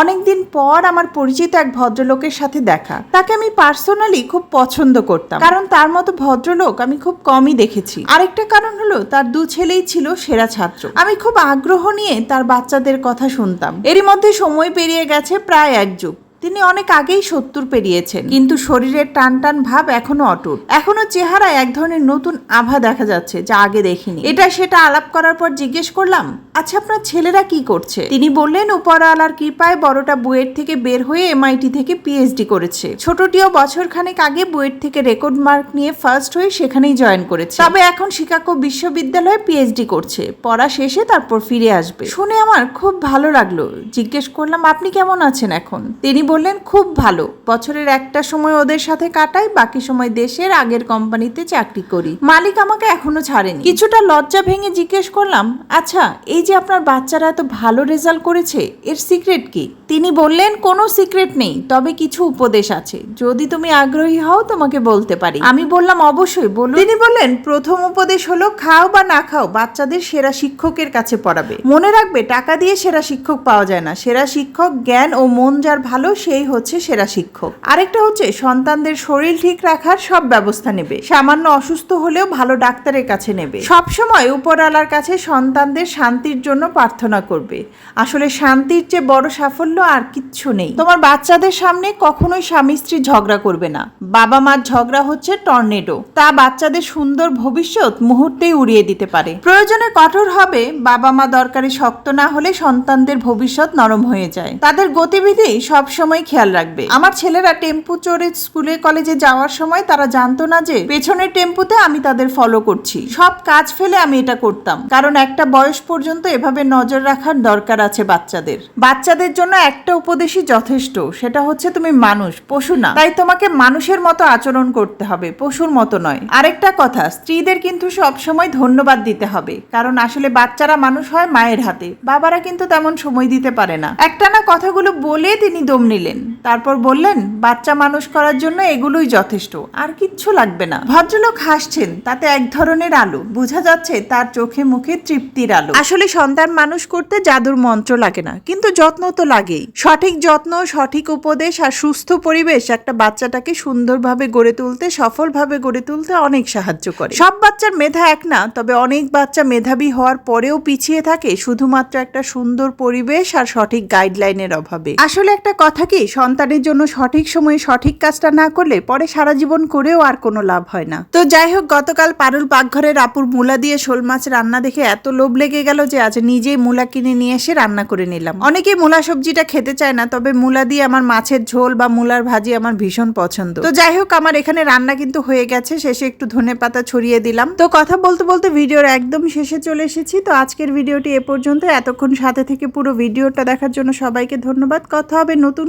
অনেকদিন পর আমার পরিচিত এক ভদ্রলোকের সাথে দেখা। তাকে আমি পার্সোনালি খুব পছন্দ করতাম। কারণ তার মতো ভদ্রলোক আমি খুব কমই দেখেছি। আরেকটা কারণ হলো, তার দু ছেলেই ছিল সেরা ছাত্র। আমি খুব আগ্রহ নিয়ে তার বাচ্চাদের কথা শুনতাম। এরই মধ্যে সময় পেরিয়ে গেছে প্রায় এক যুগ। তিনি অনেক আগেই সত্তর পেরিয়েছেন। কিন্তু শরীরের টান টান ভাব এখনও অটুট। এখনও চেহারায় এক ধরনের নতুন আভা দেখা যাচ্ছে যা আগে দেখিনি। এটা সেটা আলাপ করার পর জিজ্ঞেস করলাম আচ্ছা আপনার ছেলেরা কি করছে? তিনি বললেন, উপরওয়ালার কৃপায় বড়টা বুয়েট থেকে বের হয়ে এমআইটি থেকে পিএইচডি করেছে। ছোটটিও বছর খানেক আগে বুয়েট থেকে রেকর্ড মার্ক নিয়ে ফার্স্ট হয়ে সেখানেই জয়েন করেছে। তবে এখন শিকাগো বিশ্ববিদ্যালয়ে পিএইচডি করছে। পড়া শেষে তারপর ফিরে আসবে। শুনে আমার খুব ভালো লাগল। জিজ্ঞেস করলাম, আপনি কেমন আছেন এখন? তিনি বললেন খুব ভালো। বছরের একটা সময় ওদের সাথে কাটাই, বাকি সময় দেশের আগের কোম্পানিতে চাকরি করি। মালিক আমাকে এখনও ছাড়েনি। কিছুটা লজ্জা ভেঙে জিজ্ঞেস করলাম আচ্ছা এই যে আপনার বাচ্চারা এত ভালো রেজাল্ট করেছে, এর সিক্রেট কি? তিনি বললেন, কোনো সিক্রেট নেই, তবে কিছু উপদেশ আছে। যদি তুমি আগ্রহী হও, তোমাকে বলতে পারি। আমি বললাম, অবশ্যই, বলুন। তিনি বললেন, প্রথম উপদেশ হলো, খাও বা না খাও, বাচ্চাদের সেরা শিক্ষকের কাছে পড়াবে। মনে রাখবে, টাকা দিয়ে সেরা শিক্ষক পাওয়া যায় না। সেরা শিক্ষক জ্ঞান ও মন যার ভালো সেই হচ্ছে সেরা শিক্ষক। আরেকটা হচ্ছে, সন্তানদের শরীর ঠিক রাখার সব ব্যবস্থা নেবে। সামান্য অসুস্থ হলেও ভালো ডাক্তারের কাছে নেবে। সব সময় উপরওয়ালার কাছে সন্তানদের শান্তির জন্য প্রার্থনা করবে। আসলে শান্তির চেয়ে বড় সাফল্য আর কিচ্ছু নেই। তোমার বাচ্চাদের সামনে কখনোই স্বামী স্ত্রী ঝগড়া করবে না। বাবা মার ঝগড়া হচ্ছে টর্নেডো। তা বাচ্চাদের সুন্দর ভবিষ্যৎ মুহূর্তেই উড়িয়ে দিতে পারে। প্রয়োজনে কঠোর হবে, বাবা মা দরকারি শক্ত না হলে সন্তানদের ভবিষ্যৎ নরম হয়ে যায়। তাদের গতিবিধি সব সময় খেয়াল রাখবে। আমার ছেলেরা টেম্পু চড়ে স্কুলে, কলেজে যাওয়ার সময় তারা জানতো না যে, পেছনের টেম্পুতে আমি তাদের ফলো করছি। সব কাজ ফেলে আমি এটা করতাম। কারণ একটা বয়স পর্যন্ত এভাবে নজর রাখার দরকার আছে বাচ্চাদের। বাচ্চাদের জন্য একটা উপদেশই যথেষ্ট, সেটা হচ্ছে তুমি মানুষ, পশু না। তাই তোমাকে মানুষের মতো আচরণ করতে হবে, পশুর মতো নয়। আরেকটা কথা, স্ত্রীদের কিন্তু সব সময় ধন্যবাদ দিতে হবে। কারণ আসলে বাচ্চারা মানুষ হয় মায়ের হাতে, বাবারা কিন্তু তেমন সময় দিতে পারে না। একটা না কথাগুলো বলে তিনি দম নিলেন। তারপর বললেন, বাচ্চা মানুষ করার জন্য এগুলোই যথেষ্ট, আর কিচ্ছু লাগবে না। ভদ্রলোক হাসছেন, তাতে এক ধরনের আলো, বোঝা যাচ্ছে তার চোখে মুখে তৃপ্তির আলো। আসলে সন্তান মানুষ করতে জাদুর মন্ত্র লাগে না, কিন্তু যত্ন তো লাগেই। সঠিক যত্ন, সঠিক উপদেশ আর সুস্থ পরিবেশ একটা বাচ্চাটাকে সুন্দরভাবে গড়ে তুলতে, সফলভাবে গড়ে তুলতে অনেক সাহায্য করে। সব বাচ্চার মেধা এক না, তবে অনেক বাচ্চা মেধাবী হওয়ার পরেও পিছিয়ে থাকে শুধুমাত্র একটা সুন্দর পরিবেশ আর সঠিক গাইডলাইনের অভাবে। আসলে একটা কথা কি সন্তানের জন্য সঠিক সময়ে সঠিক কাজটা না করলে পরে সারা জীবন করেও আর কোনো লাভ হয় না। তো যাই হোক, গতকাল পারুল পাকঘরের আপুর মূলা দিয়ে শোল মাছ রান্না দেখে এত লোভ লেগে গেল যে আজ নিজেই মূলা কিনে নিয়ে এসে রান্না করে নিলাম। অনেকে মূলা সবজিটা খেতে চায় না, তবে মূলা দিয়ে আমার মাছের ঝোল বা মূলার ভাজি আমার ভীষণ পছন্দ। তো যাই হোক, আমার এখানে রান্না কিন্তু হয়ে গেছে, শেষে একটু ধনে পাতা ছড়িয়ে দিলাম। তো কথা বলতে বলতে ভিডিওর একদম শেষে চলে এসেছি, তো আজকের ভিডিওটি এ পর্যন্ত। এতক্ষণ সাথে থেকে পুরো ভিডিওটা দেখার জন্য সবাইকে ধন্যবাদ। কথা হবে নতুন